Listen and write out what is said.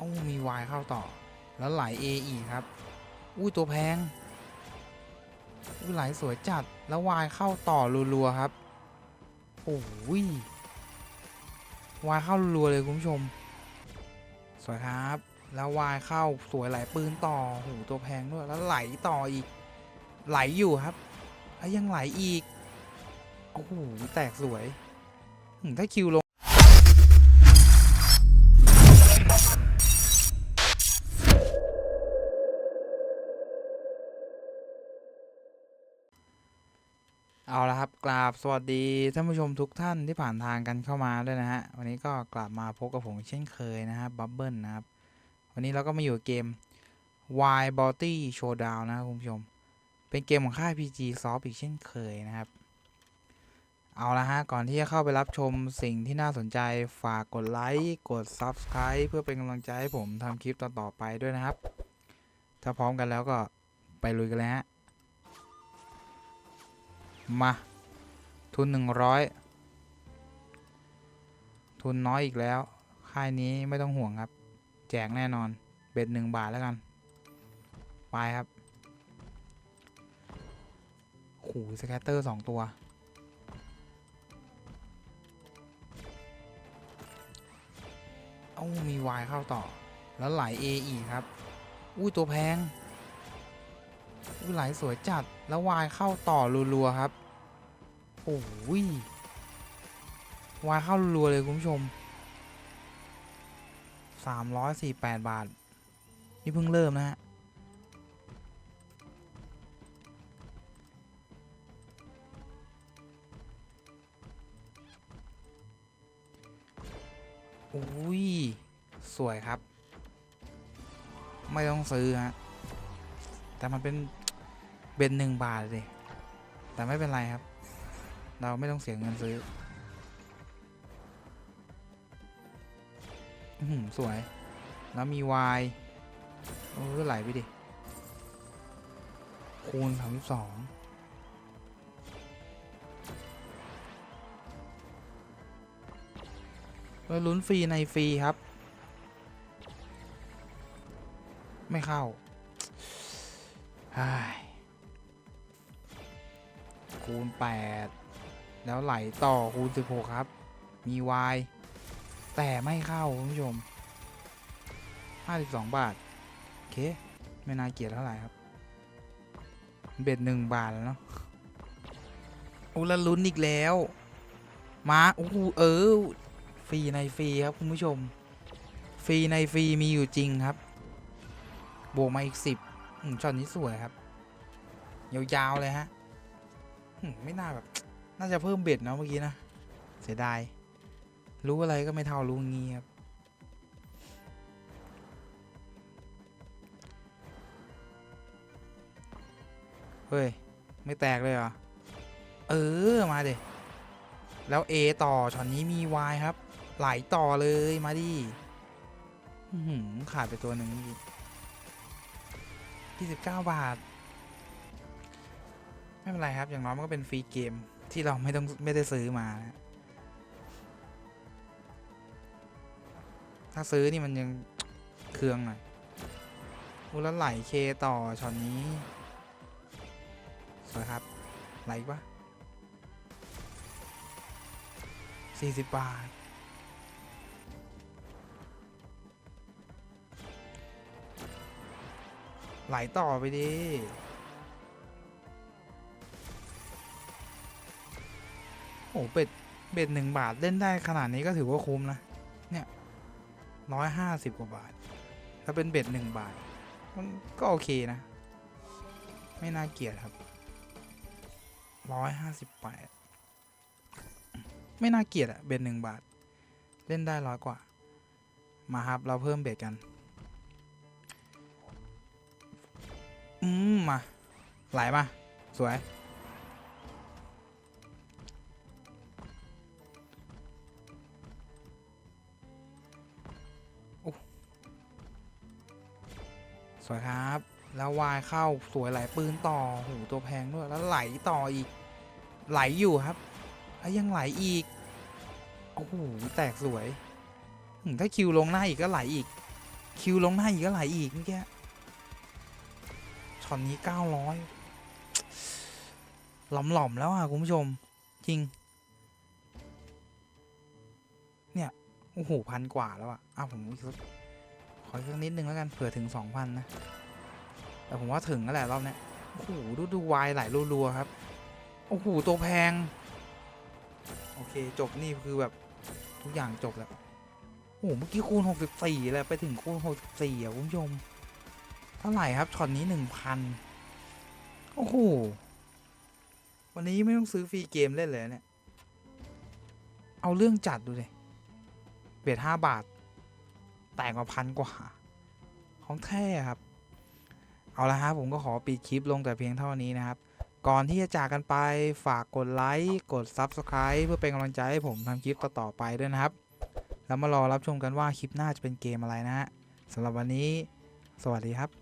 อ้ามีวายเข้าต่อ แล้วไหล A อีกครับ อุ้ยตัวแพง อุ้ยไหลสวยจัด แล้ววายเข้าต่อรัวๆครับ โอ้ยวายเข้ารัวเลยคุณผู้ชม สวยครับ แล้ววายเข้าสวยไหลปืนต่อหูตัวแพงด้วย แล้วไหลต่ออีก ไหลอยู่ครับ แล้วยังไหลอีก โอ้โห แตกสวย ถ้าคิวลง เอาละครับกราบสวัสดีท่านผู้ชมทุกท่านที่ผ่านทางกันเข้ามาด้วยนะฮะ วันนี้ก็กลับมาพบกับผมเช่นเคยนะครับบับเบิลนะครับ วันนี้เราก็มาอยู่เกม Y b o t y Showdown นะครับคุณผู้ชม เป็นเกมของค่าย PG Soft อีกเช่นเคยนะครับ เอาละฮะ ก่อนที่จะเข้าไปรับชมสิ่งที่น่าสนใจฝากกดไลค์กด Subscribe เพื่อเป็นกำลังใจให้ผมทำคลิปต่อๆไปด้วยนะครับ ถ้าพร้อมกันแล้วก็ไปลุยกันเลยฮะ มา ทุนหนึ่งร้อยทุนน้อยอีกแล้ว ค่ายนี้ไม่ต้องห่วงครับ แจกแน่นอน เบ็ดหนึ่งบาทแล้วกัน ไปครับโอ้โหสแกตเตอร์สองตัว เอ้า มีวายเข้าต่อ แล้วไหล A อีกครับ อุ้ย ตัวแพงอุ้ยไหลสวยจัด แล้ววายเข้าต่อรัวๆครับ โอ้ยวายเข้ารัวเลยคุณผู้ชมสามร้อยสี่แปดบาท นี่เพิ่งเริ่มนะฮะ อุ้ย สวยครับ ไม่ต้องซื้อฮะ แต่มันเป็นเบนหนึ่งบาทเลยแต่ไม่เป็นไรครับ เราไม่ต้องเสียเงินซื้อหือสวย แล้วมีวายโอ้ไหลไปดิ คูณสามสิบสองลุ้นฟรีในฟรีครับ ไม่เข้าคูณ8 แล้วไหลต่อคูณ16 ครับ มี Y แต่ไม่เข้าคุณผู้ชม 52 บาท โอเค ไม่น่าเกลียดเท่าไหร่ครับ เบ็ดหนึ่งบาทแล้วเนาะอุยแลวลุ้นอีกแล้ว มาโอ้โหเออฟรีในฟรีครับคุณผู้ชม ฟรีในฟรีมีอยู่จริงครับ บวกมาอีกสิบช็อตนี้สวยครับ ยาวๆเลยฮะไม่น่าแบบ น่าจะเพิ่มเบ็ดเนาะเมื่อกี้นะ เสียดาย รู้อะไรก็ไม่เท่ารู้งี้ครับ เฮ้ย ไม่แตกเลยเหรอ เออ มาเดแล้ว A ต่อช็อตนี้มี Y ครับ ไหลต่อเลยมาดิหือขาดไปตัวหนึ่งเมื่อกี้29บาท ไม่เป็นไรครับ อย่างน้อยมันก็เป็นฟรีเกม ที่เราไม่ต้องไม่ได้ซื้อมานะถ้าซื้อนี่มันยังเครื่องหน่อยอุยแล้วไหลเคต่อช็อตนี้ สวยครับ ไหลอีกปะ40บาท ไหลต่อไปดิ เป็ดเบ็ดหนึ่งบาทเล่นได้ขนาดนี้ก็ถือว่าคุ้มนะ เนี่ยร้อยห้าสิบกว่าบาท ถ้าเป็นเบ็ดหนึ่งบาท มันก็โอเคนะ ไม่น่าเกลียดครับร้อยห้าสิบแปดไม่น่าเกลียดอะเบ็ดหนึ่งบาท เล่นได้ร้อยกว่า มาครับเราเพิ่มเบ็ดกัน อืมมา ไหลมา สวย สวยครับ แล้ววายเข้าสวยไหลปืนต่อหูตัวแพงด้วยแล้วไหลต่ออีก ไหลอยู่ครับแล้วยังไหลอีกโอ้โหแตกสวยถ้าคิวลงหน้าอีกก็ไหลอีกคคิวลงหน้าอีกก็ไหลอีกเมื่อกี้ช็อตนี้เก้าร้อยหล่อมๆแล้วอะคุณผู้ชม จริง เนี่ยโอ้โหพันกว่าแล้วอะอ้าวผมอีกสัก ขออีกสักนิดนึงแล้วกันเผื่อถึงสองพันนะ แต่ผมว่าถึงแล้วแหละรอบนี้โอ้โหดูดูวายไหลรัวๆครับ โอ้โหตัวแพง โอเคจบนี่คือแบบทุกอย่างจบแล้ว โอ้โหเมื่อกี้คูณ 64 แล้วไปถึงคูณ 64อะคุณผู้ชม เท่าไหร่ครับช็อตนี้ 1,000 โอ้โห วันนี้ไม่ต้องซื้อฟรีเกมเล่นเลยเนี่ย เอาเรื่องจัดดูเลยเบียด5บาท ต่งกว่าพันกว่า ของแท้ครับ เอาละครับผมก็ขอปิดคลิปลงแต่เพียงเท่านี้นะครับ ก่อนที่จะจากกันไปฝากกดไลค์กด Subscribe เพื่อเป็นกำลังใจให้ผมทำคลิปต่อๆไปด้วยนะครับ แล้วมารอรับชมกันว่าคลิปหน้าจะเป็นเกมอะไรนะฮะสำหรับวันนี้ สวัสดีครับ